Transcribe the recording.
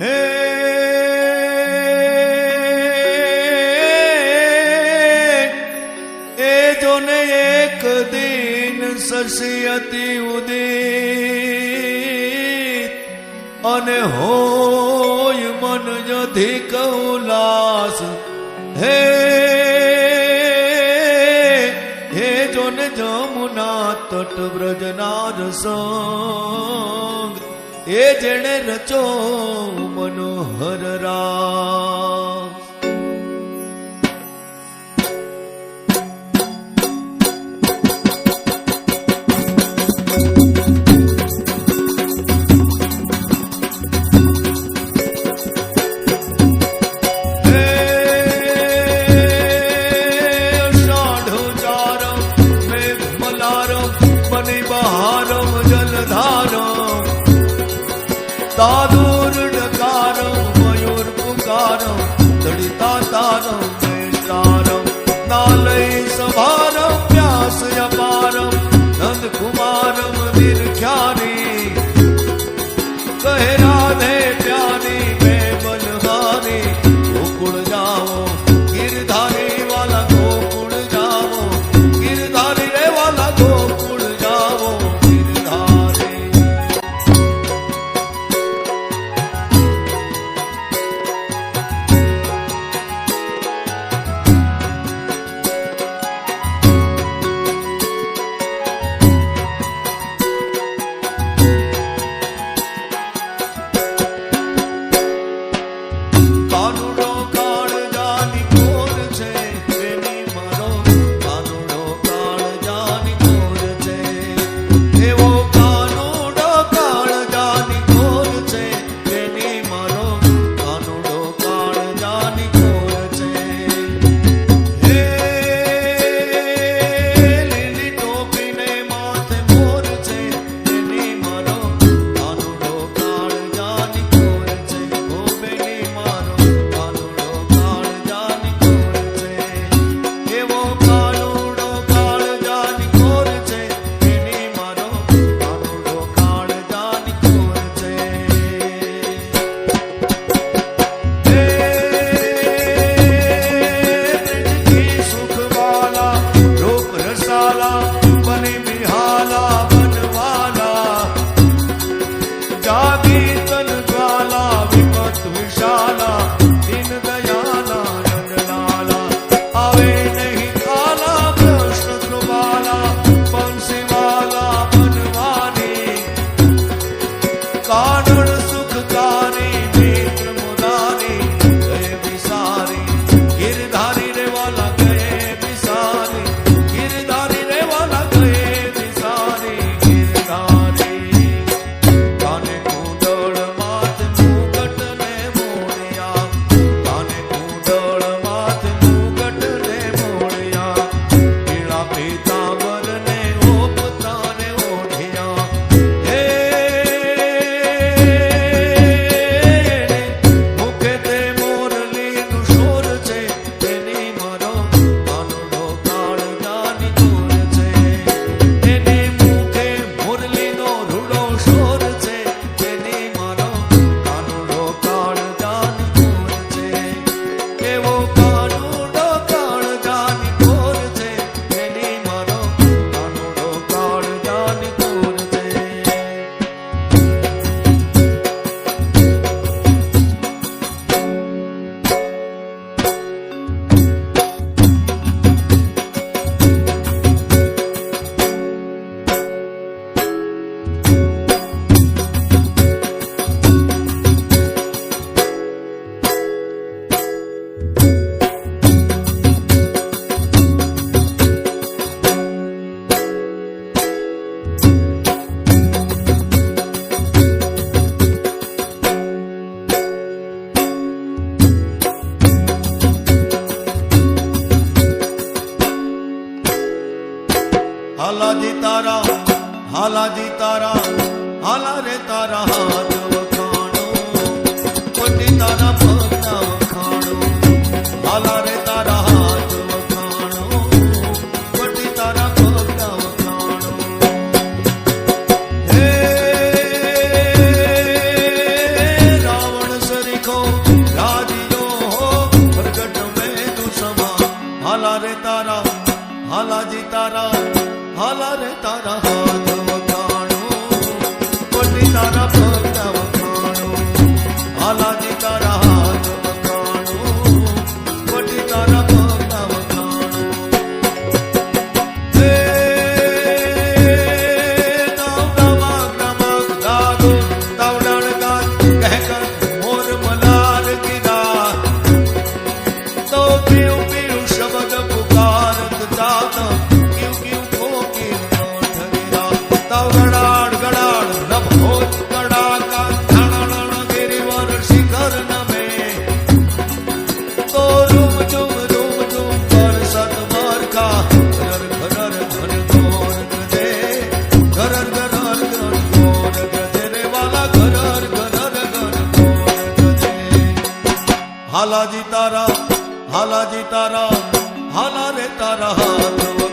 હે, એ જોને એક દિન સસ્યતિ ઉદિત, અને હોય મન અધિક ઉલ્લાસ. હે હે જોને જમુના તટ બ્રજના રસંગ એ જેણે રચો મનોહર રાસ মরণ Con 啊！হালাজি তারা হালাজি তারা হালারে তারা হাত તારા હાથ વટાણું તારા હાલાજી તારા હાલાજી તારા હાલા રે તારા